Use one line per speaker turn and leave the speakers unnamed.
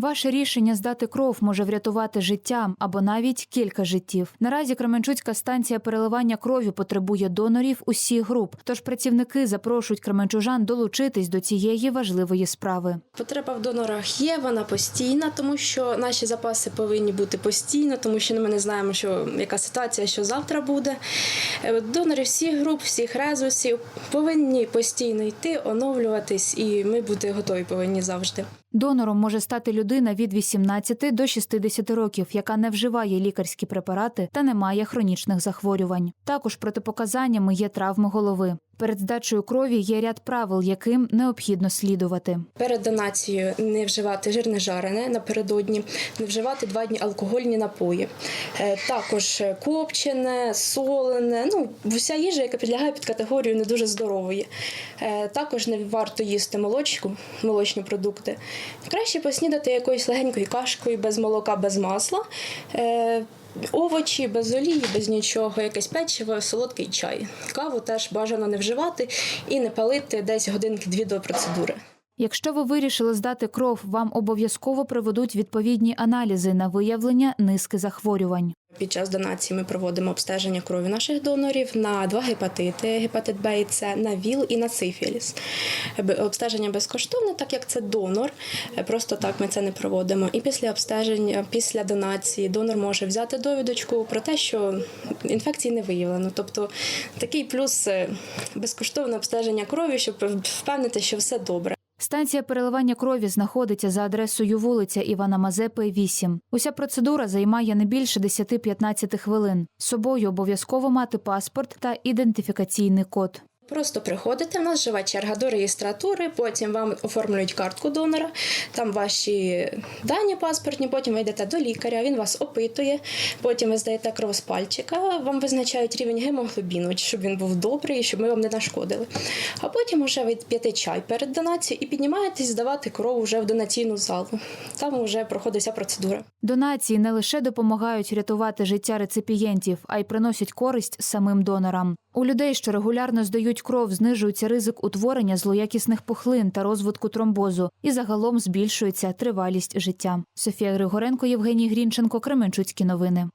Ваше рішення здати кров може врятувати життя або навіть кілька життів. Наразі Кременчуцька станція переливання крові потребує донорів усіх груп. Тож працівники запрошують кременчужан долучитись до цієї важливої справи.
Потреба в донорах є, вона постійна, тому що наші запаси повинні бути постійно, тому що ми не знаємо, що яка ситуація, що завтра буде. Е, Донори всіх груп, всіх резусів повинні постійно йти, оновлюватись, і ми бути готові повинні завжди.
Донором може стати людина від 18 до 60 років, яка не вживає лікарські препарати та не має хронічних захворювань. Також протипоказаннями є травми голови. Перед здачею крові є ряд правил, яким необхідно слідувати.
Перед донацією не вживати жирне жарене напередодні, не вживати два дні алкогольні напої. Е, Також е, копчене, солене, ну вся їжа, яка підлягає під категорію не дуже здорової. Е, Також не варто їсти молочку, молочні продукти. Краще поснідати якоюсь легенькою кашкою без молока, без масла. Овочі без олії, без нічого, якесь печиво, солодкий чай. Каву теж бажано не вживати і не палити десь годинки-дві до процедури.
Якщо ви вирішили здати кров, вам обов'язково проведуть відповідні аналізи на виявлення низки захворювань.
Під час донації ми проводимо обстеження крові наших донорів на два гепатити: гепатит Б і С, на ВІЛ і на сифіліс. Обстеження безкоштовне, так як це донор. е, Просто так ми це не проводимо. І після обстеження, після донації, донор може взяти довідочку про те, що інфекції не виявлено. Тобто такий плюс е, безкоштовне обстеження крові, щоб впевнити, що все добре.
Станція переливання крові знаходиться за адресою вулиця Івана Мазепи, 8. Уся процедура займає не більше 10-15 хвилин. З собою обов'язково мати паспорт та ідентифікаційний код.
Просто приходите, в нас жива черга до реєстратури, потім вам оформлюють картку донора, там ваші дані паспортні, потім ви йдете до лікаря, він вас опитує, потім ви здаєте кров з пальчика, вам визначають рівень гемоглобіну, щоб він був добрий, щоб ми вам не нашкодили. А потім вже ви п'єте чай перед донацією і піднімаєтесь здавати кров вже в донаційну залу. Там вже проходить вся процедура.
Донації не лише допомагають рятувати життя реципієнтів, а й приносять користь самим донорам. У людей, що регулярно здають кров, знижується ризик утворення злоякісних пухлин та розвитку тромбозу, і загалом збільшується тривалість життя. Софія Григоренко, Євгеній Грінченко, Кременчуцькі новини.